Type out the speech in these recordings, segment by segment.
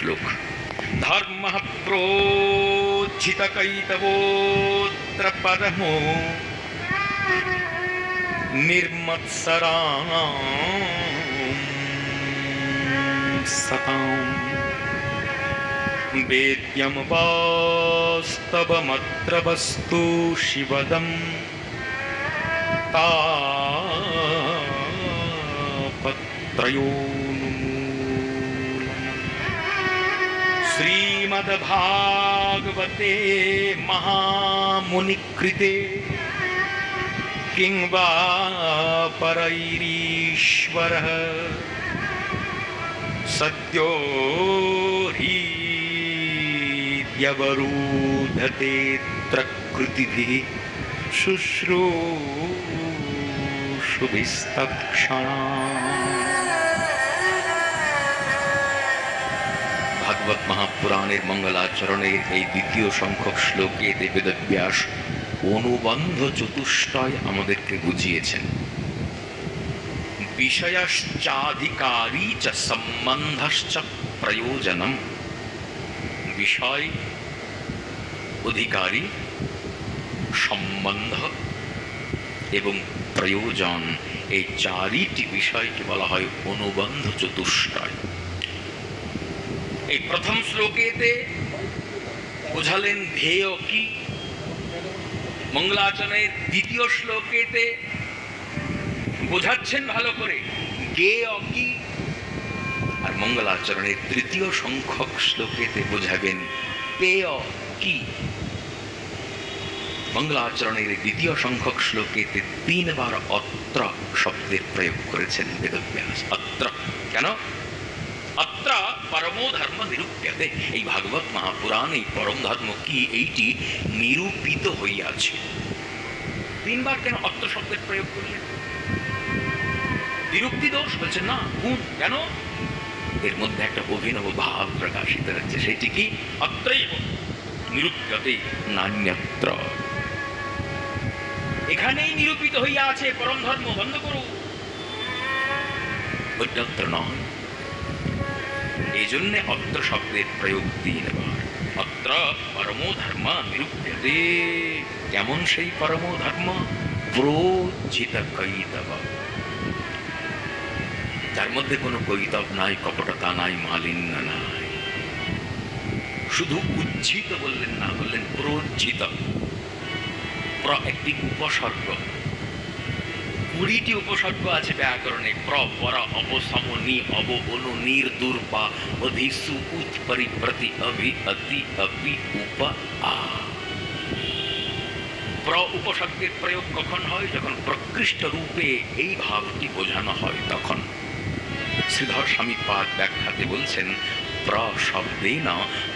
श्लोक धर्म प्रोचित कैतवोत्र परमो निर्मत्सरा सतां वेद्यम वास्तवमत्र वस्तु शिवदं तापत्रयो श्रीमद्भागवते महामुनिकृते किं वा परैरीश्वरः। सत्यो ह्रीद्यवरूधते त्रकृतिभिः शुश्रूषुभिस्तत्क्षणा ভাগবত মহাপুরাণের মঙ্গলাচরণের এই দ্বিতীয় সংখ্যক শ্লোকে দেবেদব্যাস অনুবন্ধ চতুষ্টয় আমাদেরকে বুঝিয়েছেন। বিষয়শ্চাধিকারী চ সম্বন্ধশ্চ প্রয়োজনম। বিষয় অধিকারী, সম্বন্ধ এবং প্রয়োজন। এই চারিটি বিষয়কে বলা হয় অনুবন্ধ চতুষ্টয়। এই প্রথম শ্লোকেতে বোঝালেন ধ্যেয় কি? মঙ্গলাচরণের দ্বিতীয় শ্লোকেতে বোঝাচ্ছেন ভালো করে গেয় কি? আর মঙ্গলাচরণের তৃতীয় সংখ্যক শ্লোকেতে বোঝাবেন পেয় কি? মঙ্গলাচরণের দ্বিতীয় সংখ্যক শ্লোকেতে তিনবার অত্র শব্দের প্রয়োগ করেছেন বেদব্যাস। অত্র। কেন? অত্র পরমো ধর্ম নিরূপ্যতে এই ভাগবত মহাপুরাণ এই পরম ধর্ম কি? এইটি নিরূপিত হইয়াছে। তিনবার কেন অত্র শব্দের প্রয়োগ করলেন? বিরক্তি দোষ বলছে না, গুণ, কেন? এর মধ্যে একটা অভিনব ভাব প্রকাশিত হচ্ছে, সেটি কি? অত্রৈব নিরূপ্যতে নান্যত্র। এখানেই নিরূপিত হইয়া আছে, পরম ধর্ম, বন্ধ করু। অন্যত্র নয়। এই জন্যে অত্র শব্দের প্রয়োগ তিনবার অত্র পরমো ধর্ম নিরূপ্যতে কেমন সেই পরমো ধর্ম? প্রোচিত কৈতব। যার মধ্যে কোনো কৈতব নাই, কপটতা নাই, মালিন্য নাই। শুধু উজ্জিত বললেন না, বললেন প্রজ্জিত প্র একটি উপসর্গ। কুড়িটি উপসর্গ আছে ব্যাকরণে। প্র পর অবসম নি, অব, অনু, নির দুর্বা অধিসু উৎ পরিপ্রতি অভি, অতি, অপি, উপ, আ। প্র উপসর্গের প্রয়োগ কখন হয়? যখন প্রকৃষ্ট রূপে এই ভাবটি বোঝানো হয় তখন। শ্রীধর স্বামী পাদ ব্যাখ্যাতে বলছেন, প্র শব্দেন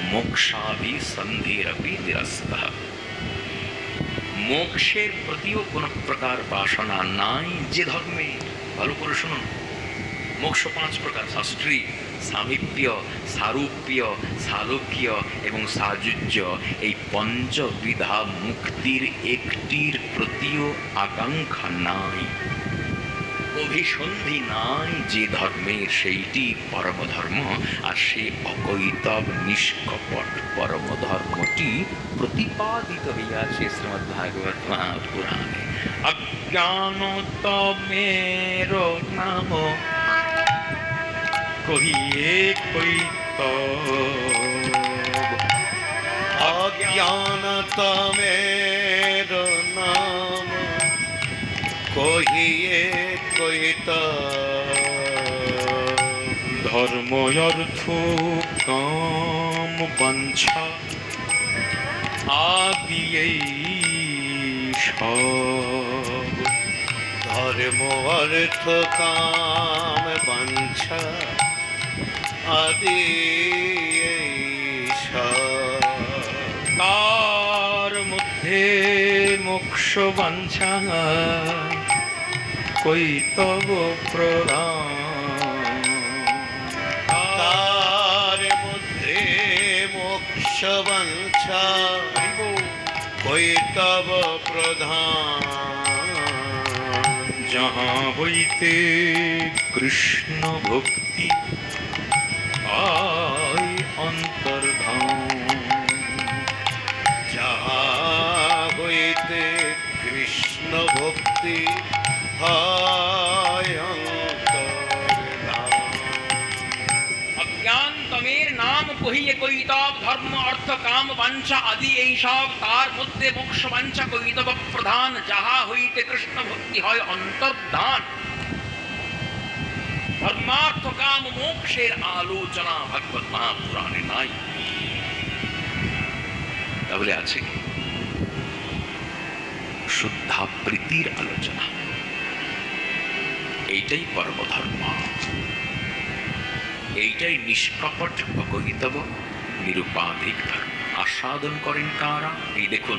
মোক্ষাভি সন্ধিরপি নিরস্তঃ। মোক্ষের প্রতিও কোনো প্রকার বাসনা নাই যে ধর্মে ভালো করে শুনুন। মোক্ষ পাঁচ প্রকার শাস্ত্রী সামীপ্য সারূপ্য সালোক্য এবং সাযুজ্য। এই পঞ্চবিধা মুক্তির একটির প্রতিও আকাঙ্ক্ষা নাই। অভিসন্ধি নাই যে ধর্মের সেইটি পরম ধর্ম আর সে অকৈতব, নিষ্কপট পরম ধর্মটি প্রতিপাদিত হইয়াছে শ্রীমৎ ভাগবত মহাপুরাণে অজ্ঞানতমের নাম কহিয়ে কৈত অজ্ঞানতমের কহিয়ে কহিত, ধর্ম অর্থ কাম বাঞ্ছা, আদি সব ধর্ম অর্থ কাম বাঞ্ছা, আদি। তার মধ্যে মোক্ষ বাঞ্ছা কৈতব প্রদান তার মধ্যে মোক্ষ বাঞ্ছা কৈতব প্রধান। যাহা হইতে কৃষ্ণ ভক্তি আয় অন্তর্ধাম যাহা হইতে কৃষ্ণ ভক্তি তমের নাম কহিয়ে ধর্ম আদি এই সব তার মধ্যে মোক্ষ প্রধান, যাহা হয় অন্তর্ধান। মোক্ষের আলোচনা নাই। শুদ্ধা প্রীতির আলোচনা। এইটাই পরমধর্ম। এইটাই নিষ্কপট অকহিতব নিরুপাধিক ধর্ম। আস্বাদন করেন কারা? এই দেখুন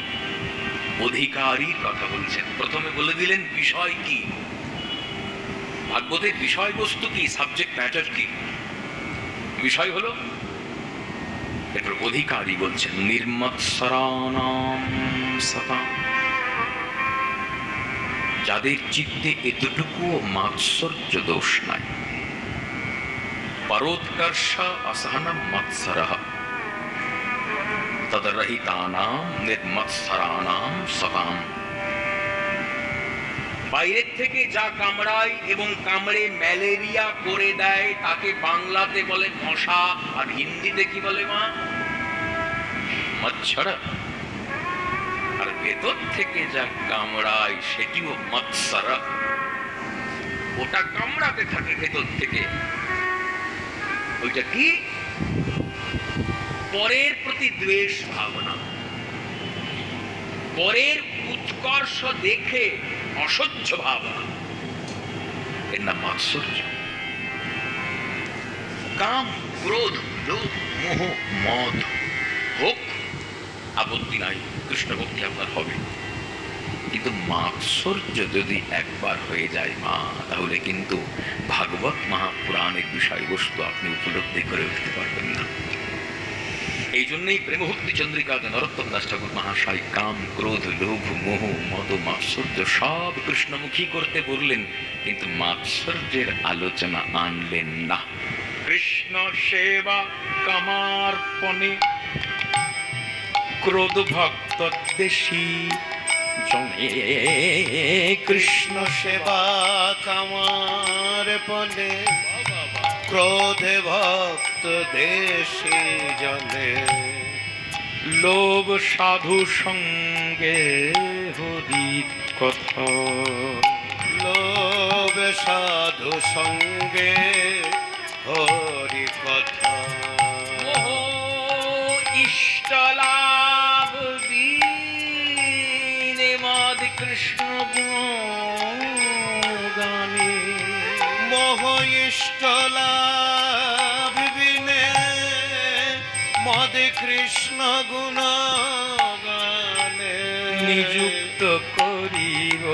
অধিকারীর কথা বলছেন। প্রথমে বলে দিলেন, বিষয় কি? ভাগবতের বিষয়বস্তু কি? সাবজেক্ট ম্যাটার কি? বিষয় হলো এরপর অধিকারী বলছেন, নির্মৎসরানাম সতা যাদের চিত্তে এতটুকুও মাৎসর্য দোষ নাই পরোৎকর্ষ অসহনম মৎসরः তদরহিতানাম বাইরের থেকে যা কামড়ায় এবং কামড়ে ম্যালেরিয়া করে দেয়, তাকে বাংলাতে বলে মশা আর হিন্দিতে কি বলে মা? মচ্ছর। ভেতর থেকে যা কামড়ায়, সেটিও মৎসর। ওটা কামড়াতে থাকে ভেতর থেকে। ওইটা কি? পরের প্রতি দ্বেষ ভাবনা। পরের উৎকর্ষ দেখে অসহ্য ভাবনা। এর নাম মাৎসর্য কাম, ক্রোধ, লোভ, মোহ, মদ হোক আপত্তি নাই, কৃষ্ণ ভক্তি আপনার হবে। কিন্তু মাৎসর্য যদি একবার হয়ে যায়, মা, তাহলে কিন্তু ভাগবত মহাপুরাণের বিষয়বস্তু আপনি উপলব্ধি করে উঠতে পারবেন না। এই জন্যই প্রেমভক্তি চন্দ্রিকাতে নরোত্তম দাস ঠাকুর মহাশয় কাম, ক্রোধ, লোভ, মোহ, মদ, মাৎসর্য সব কৃষ্ণমুখী করতে বললেন, কিন্তু মাৎসর্যের আলোচনা আনলেন না। কৃষ্ণ সেবা কামার্পণে ক্রোধ ভক্ত দেশী। জনে কৃষ্ণ সেবা কামার পনে ক্রোধে ভক্ত দেশে জনে। লোভ সাধু সঙ্গে হরি কথা। লোভ সাধু সঙ্গে নিযুক্ত করিব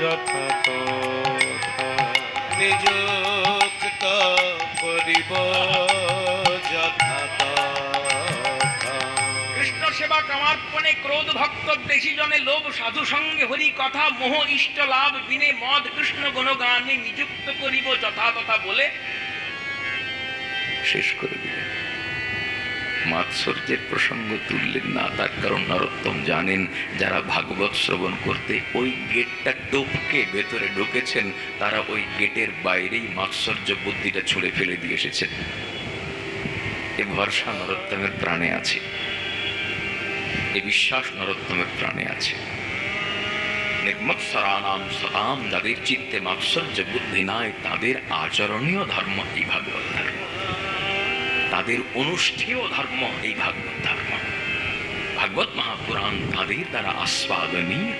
যথা তথা নিযুক্ত করিব যথা কৃষ্ণ সেবা কামার্পণে ক্রোধ ভক্ত বেশি জনে লোভ সাধু সঙ্গে হরি কথা মোহ ইষ্ট লাভ বিনে মদ কৃষ্ণ গুণগানে নিযুক্ত করিব যথা তথা বলে শেষ করে দিলেন। মাৎসর্যের প্রসঙ্গ তুললেন না, তার কারণ নরোত্তম জানেন, যারা ভাগবত শ্রবণ করতে ওই গেটটা টপকে ভেতরে ঢুকেছেন, তারা ওই গেটের বাইরেই মাৎসর্য বুদ্ধিটা ছুঁড়ে ফেলে দিয়ে এসেছেন। এ ভরসা নরোত্তমের প্রাণে আছে। এ বিশ্বাস নরোত্তমের প্রাণে আছে। নির্মৎসরানাম সতাম যাদের চিত্তে মাৎসর্য বুদ্ধি নাই, তাদের আচরণীয় ধর্ম এই ভাগবত ধর্ম তাদের অনুষ্ঠেয় ধর্ম এই ভাগবত ধর্ম। ভাগবত মহাপুরাণ তাদের দ্বারা আস্বাদনীয়।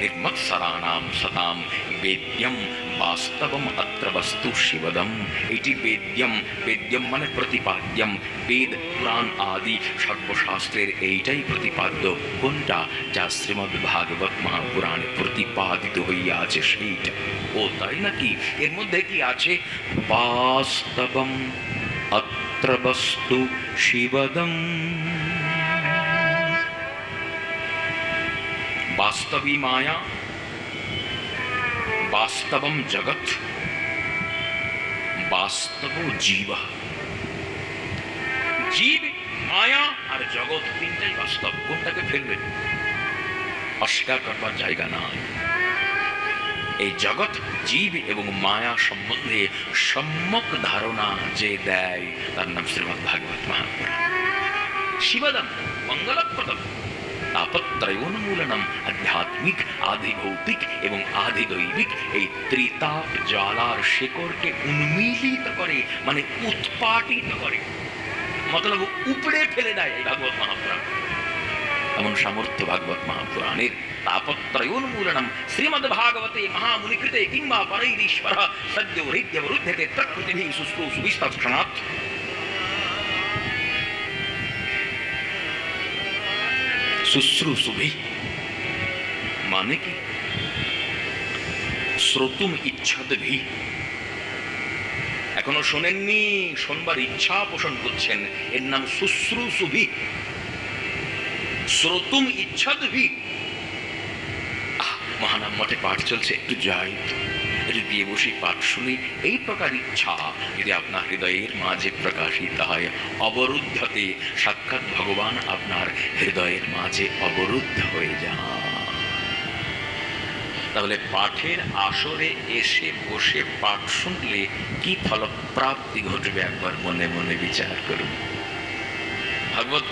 নির্মৎসরানাম সতাম বেদ্যম বাস্তবম অত্র বস্তু শিবদম। এটি বেদ্যম বেদ্যম মানে প্রতিপাদ্যম। বেদ, পুরাণ আদি সর্বশাস্ত্রের এইটাই প্রতিপাদ্য। কোনটা? যা শ্রীমদ ভাগবত মহাপুরাণে প্রতিপাদিত হইয়া আছে সেইটা। ও তাই নাকি? এর মধ্যে কি আছে? বাস্তবম অত্র বস্তু শিবদম वास्तवी माया वास्तवम जगत वास्तवो जीव জীব মায়া আর জগৎ তিনটাই বাস্তব কোনটাকে ফেলবেন অস্বীকার করবার জায়গা নাই এই জগৎ জীব এবং মায়া সম্বন্ধে সম্যক ধারণা যে দেয়, তার নাম শ্রীমদ ভাগবত মহাপুরাণ। শিবদম, মঙ্গলপ্রদম, তাপত্রয়োন্মূলনম, আধ্যাত্মিক আধিভৌতিক এবং আধিদৈবিক এই ত্রিতাপ জ্বালার শেকড়কে উন্মীলিত করে মানে উৎপাটিত করে। মতলব উপড়ে ফেলে দেয় এই ভাগবত মহাপুরাণ। এমন সামর্থ্য ভাগবত মহাপুরাণের শ্রীমদ ভাগবতে মহামুনিকৃতে কিংবা পরৈরীশ্বর সদ্য হৃদ্যবরুদ্ধতে প্রকৃতিভিः শুশ্রূষুবিস্তৎক্ষণাৎ শুশ্রূষুভি মানে কি শ্রোতুম ইচ্ছাদভি এখনও শোনেননি শোনবার ইচ্ছা পোষণ করছেন এর নাম শুশ্রূষুভি শ্রোতুম ইচ্ছাদভি মহানাম মঠে পাঠ চলছে। একটু যাই। দিয়ে বসে পাঠ শুনি। এই প্রকার ইচ্ছা যদি আপনার হৃদয়ের মাঝে প্রকাশিত হয়, অবরুদ্ধতে সাক্ষাৎ ভগবান আপনার হৃদয়ের মাঝে অবরুদ্ধ হয়ে যান। তাহলে পাঠের আসরে এসে বসে পাঠ শুনলে কি ফলপ্রাপ্তি ঘটবে একবার মনে মনে বিচার করুন। ভাগবত